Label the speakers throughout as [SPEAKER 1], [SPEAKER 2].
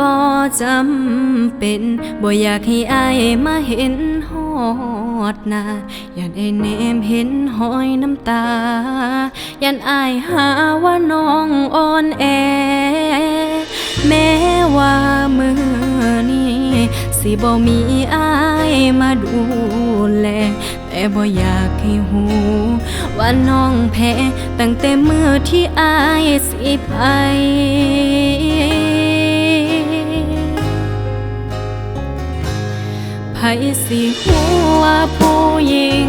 [SPEAKER 1] บ่จำเป็นบ่อยากให้อายมาเห็นฮอดหน้ายันไอ้เนมเห็นหอยน้ำตายันอายหาว่าน้องอ่อนแอ แม้ว่ามือนี้สิบ่มีอายมาดูแลแต่บ่อยากให้หูว่าน้องแพ้ตั้งแต่มือที่อายสิไป ไผสิหัวาผู้หญิง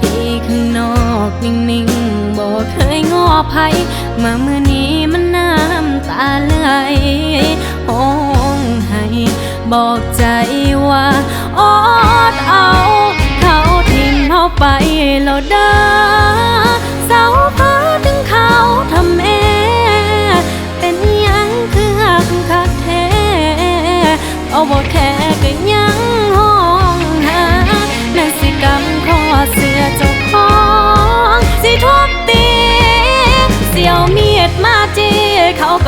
[SPEAKER 1] ที่ข้างนอกนิ่งๆบ่เคยงอไผมาเมื่อนี้มันน้ำตาไหลห้องให้บอกใจว่าอดเอาเขาทิ้งเขาไปแล้วเด้อเสาพาถึงเขาทำเป็นยังคือกคักแท้เอาบ่แค่ก็ยัง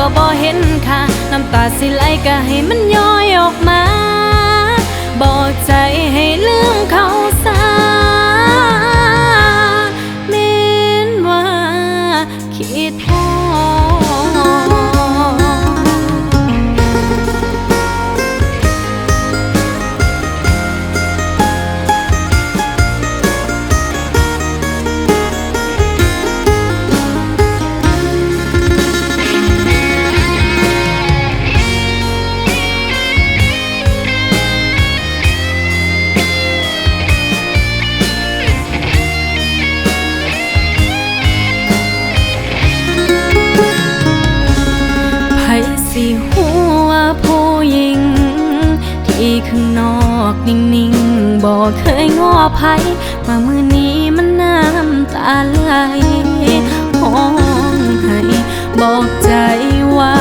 [SPEAKER 1] ก็บ่เห็นค่ะ น้ำตาสิไหลก็ให้มันย้อยออกมา บอกใจให้ลืมเขาซะ สิหัวผู้หญิง ที่ข้างนอกนิ่งๆบอกเคยง้อไผมามือนี้มันน้ำตาไหลห้องให้บอกใจว่า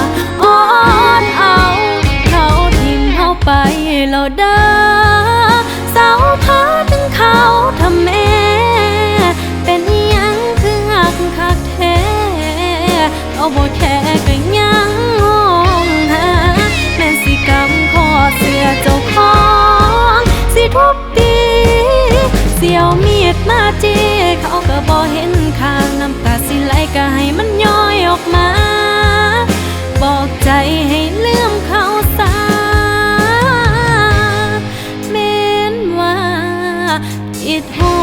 [SPEAKER 1] เสียวมีดมาเจเขาก็บ่เห็นข้างน้ำตาสิไหลก็ให้มันย้อยออกมา บอกใจให้ลืมเขาซะเมนว่าอิดหอ